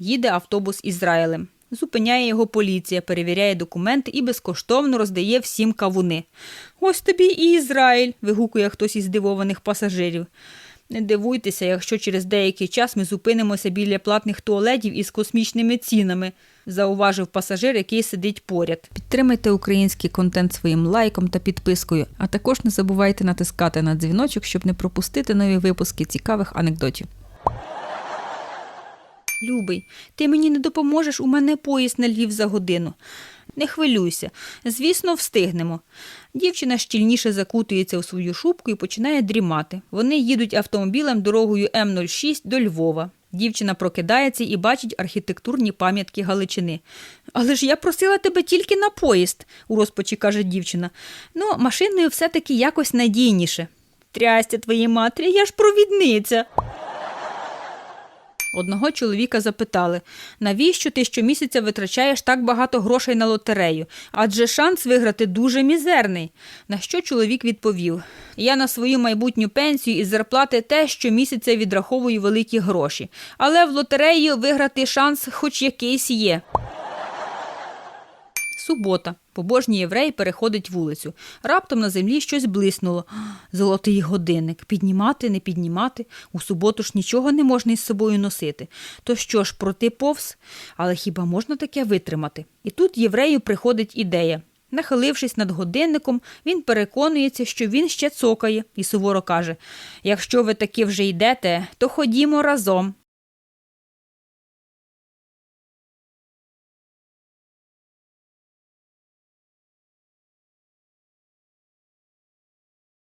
Їде автобус Ізраїлем. Зупиняє його поліція, перевіряє документи і безкоштовно роздає всім кавуни. Ось тобі і Ізраїль. вигукує хтось із здивованих пасажирів. Не дивуйтеся, якщо через деякий час ми зупинимося біля платних туалетів із космічними цінами, зауважив пасажир, який сидить поряд. Підтримайте український контент своїм лайком та підпискою, а також не забувайте натискати на дзвіночок, щоб не пропустити нові випуски цікавих анекдотів. Любий, ти мені не допоможеш, у мене поїзд на Львів за годину. Не хвилюйся, звісно, встигнемо. Дівчина щільніше закутується у свою шубку і починає дрімати. Вони їдуть автомобілем дорогою М06 до Львова. Дівчина прокидається і бачить архітектурні пам'ятки Галичини. Але ж я просила тебе тільки на поїзд, у розпачі каже дівчина. Ну, машиною все-таки якось надійніше. Трястя твоїй матері, я ж провідниця. Одного чоловіка запитали, навіщо ти щомісяця витрачаєш так багато грошей на лотерею? Адже шанс виграти дуже мізерний. На що чоловік відповів: Я на свою майбутню пенсію із зарплати те щомісяця відраховую великі гроші, але в лотереї виграти шанс хоч якийсь є. Субота. Побожній єврей переходить вулицю. Раптом на землі щось блиснуло. Золотий годинник. Піднімати, не піднімати. У суботу ж нічого не можна із собою носити. То що ж, проти повз? Але хіба можна таке витримати? І тут єврею приходить ідея. Нахилившись над годинником, він переконується, що він ще цокає, і суворо каже: Якщо ви таки вже йдете, то ходімо разом.